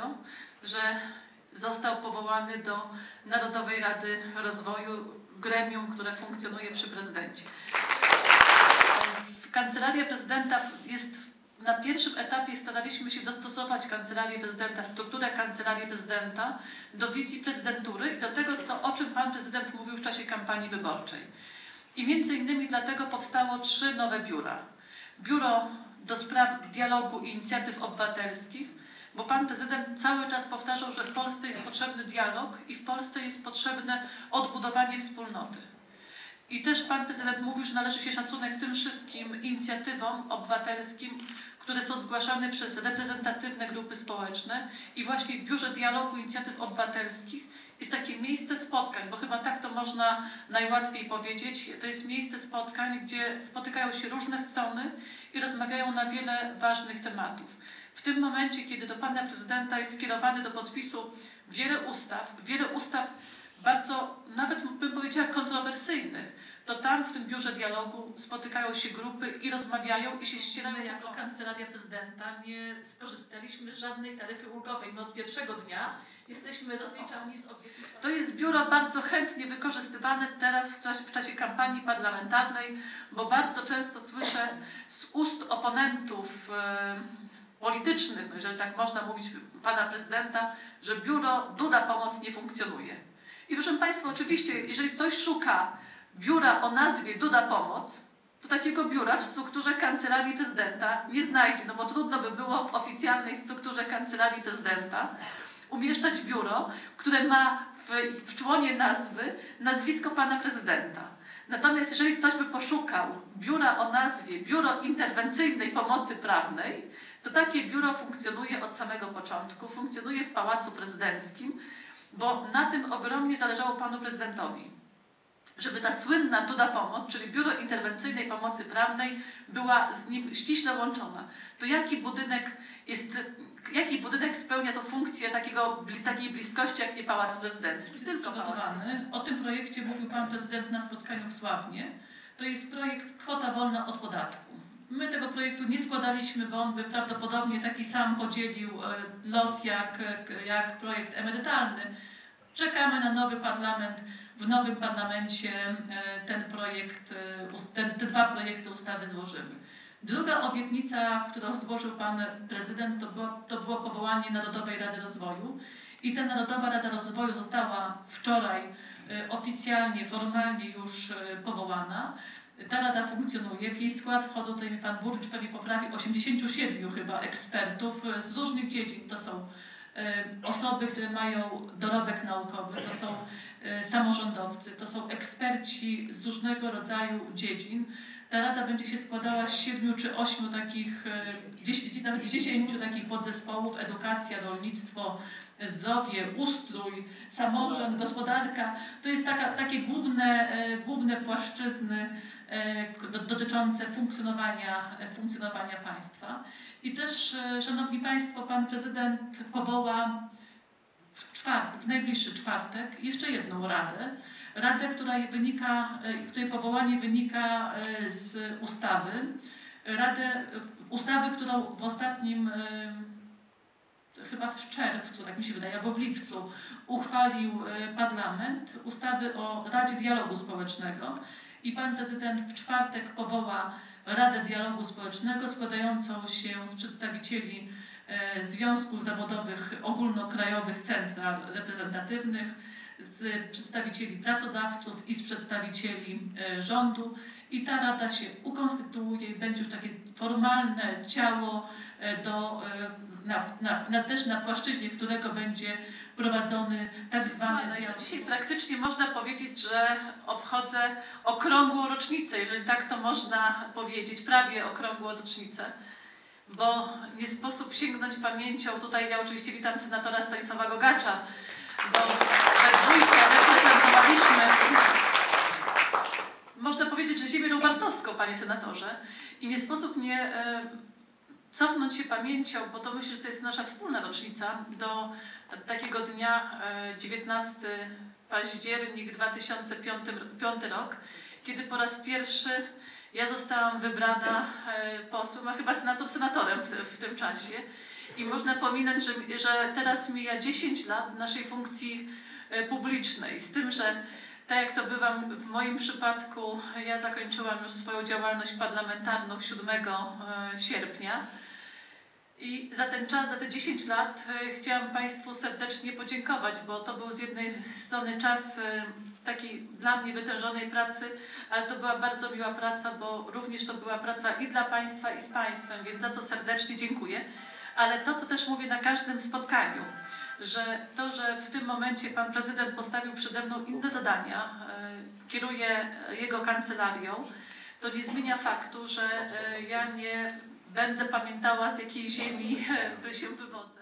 tego, że został powołany do Narodowej Rady Rozwoju, gremium, które funkcjonuje przy prezydencie. Kancelaria prezydenta jest na pierwszym etapie staraliśmy się dostosować kancelarię prezydenta, strukturę kancelarii prezydenta do wizji prezydentury i do tego, co, o czym pan prezydent mówił w czasie kampanii wyborczej. I między innymi dlatego powstało trzy nowe biura. Biuro do spraw dialogu i inicjatyw obywatelskich, bo pan prezydent cały czas powtarzał, że w Polsce jest potrzebny dialog i w Polsce jest potrzebne odbudowanie wspólnoty. I też pan prezydent mówił, że należy się szacunek tym wszystkim inicjatywom obywatelskim, które są zgłaszane przez reprezentatywne grupy społeczne. I właśnie w Biurze Dialogu Inicjatyw Obywatelskich jest takie miejsce spotkań, bo chyba tak to można najłatwiej powiedzieć. To jest miejsce spotkań, gdzie spotykają się różne strony i rozmawiają na wiele ważnych tematów. W tym momencie, kiedy do pana prezydenta jest skierowany do podpisu wiele ustaw, wiele ustaw bardzo, nawet bym powiedziała, kontrowersyjnych, to tam w tym biurze dialogu spotykają się grupy i rozmawiają i się ścierają. Jako kancelaria prezydenta nie skorzystaliśmy żadnej taryfy ulgowej. My od pierwszego dnia jesteśmy rozliczani z. To jest biuro bardzo chętnie wykorzystywane teraz w czasie, kampanii parlamentarnej, bo bardzo często słyszę z ust oponentów politycznych, no jeżeli tak można mówić, pana prezydenta, że biuro Duda Pomoc nie funkcjonuje. I proszę Państwa, oczywiście, jeżeli ktoś szuka biura o nazwie Duda Pomoc, to takiego biura w strukturze kancelarii prezydenta nie znajdzie, no bo trudno by było w oficjalnej strukturze kancelarii prezydenta umieszczać biuro, które ma w, w członie nazwy nazwisko pana prezydenta. Natomiast jeżeli ktoś by poszukał biura o nazwie Biuro Interwencyjnej Pomocy Prawnej, to takie biuro funkcjonuje od samego początku, funkcjonuje w Pałacu Prezydenckim, bo na tym ogromnie zależało panu prezydentowi żeby ta słynna Duda Pomoc, czyli Biuro Interwencyjnej Pomocy Prawnej, była z nim ściśle łączona. To jaki budynek jest, jaki budynek spełnia to funkcję takiego, takiej bliskości, jak nie Pałac Prezydencki? Tylko przygotowany. O tym projekcie mówił Pan Prezydent na spotkaniu w Sławnie. To jest projekt Kwota Wolna od Podatku. My tego projektu nie składaliśmy, bo on by prawdopodobnie taki sam podzielił e, los jak, jak projekt emerytalny. Czekamy na nowy parlament w nowym parlamencie e, ten projekt, e, te dwa projekty ustawy złożymy. Druga obietnica, którą złożył Pan Prezydent, to było, to było powołanie Narodowej Rady Rozwoju. I ta Narodowa Rada Rozwoju została wczoraj e, oficjalnie, formalnie już powołana. Ta rada funkcjonuje. W jej skład wchodzą, tutaj mi Pan Burmistrz pewnie poprawi, 87 chyba ekspertów z różnych dziedzin. To są osoby, które mają dorobek naukowy, to są E, samorządowcy, to są eksperci z różnego rodzaju dziedzin. Ta rada będzie się składała z siedmiu czy ośmiu takich, e, nawet dziesięciu takich podzespołów, edukacja, rolnictwo, zdrowie, ustrój, samorząd, gospodarka. To jest taka, takie główne, e, główne płaszczyzny dotyczące funkcjonowania, funkcjonowania państwa. I też, Szanowni Państwo, Pan Prezydent powoła w, czwart, w najbliższy czwartek jeszcze jedną radę. Radę, która wynika, e, której powołanie wynika e, z ustawy. Radę, ustawy, którą w ostatnim e, chyba w czerwcu, tak mi się wydaje, albo w lipcu uchwalił parlament ustawy o Radzie Dialogu Społecznego i pan prezydent w czwartek powoła Radę Dialogu Społecznego składającą się z przedstawicieli E, związków zawodowych ogólnokrajowych central reprezentatywnych, z przedstawicieli pracodawców i z przedstawicieli e, rządu. I ta rada się ukonstytuuje i będzie już takie formalne ciało e, do, na, na, na, też na płaszczyźnie którego będzie prowadzony tak zwany dialog. Dzisiaj praktycznie można powiedzieć, że obchodzę okrągłą rocznicę, jeżeli tak to można powiedzieć, prawie okrągłą rocznicę bo nie sposób sięgnąć pamięcią. Tutaj ja oczywiście witam senatora Stanisława Gogacza, bo we dwójkę reprezentowaliśmy, można powiedzieć, że ziemię lubartowską, panie senatorze, i nie sposób nie e, cofnąć się pamięcią, bo to myślę, że to jest nasza wspólna rocznica, do takiego dnia e, 19 październik 2005 rok, kiedy po raz pierwszy ja zostałam wybrana e, posłem, a chyba senator senatorem w, te, w tym czasie. I można pominąć, że, że teraz mija 10 lat naszej funkcji e, publicznej, z tym, że tak jak to bywa w moim przypadku, ja zakończyłam już swoją działalność parlamentarną 7 e, sierpnia. I za ten czas, za te 10 lat e, chciałam Państwu serdecznie podziękować, bo to był z jednej strony czas takiej dla mnie wytężonej pracy, ale to była bardzo miła praca, bo również to była praca i dla Państwa, i z Państwem, więc za to serdecznie dziękuję. Ale to, co też mówię na każdym spotkaniu, że to, że w tym momencie Pan Prezydent postawił przede mną inne zadania, e, kieruje jego kancelarią, to nie zmienia faktu, że e, ja nie będę pamiętała z jakiej ziemi e, się wywodzę.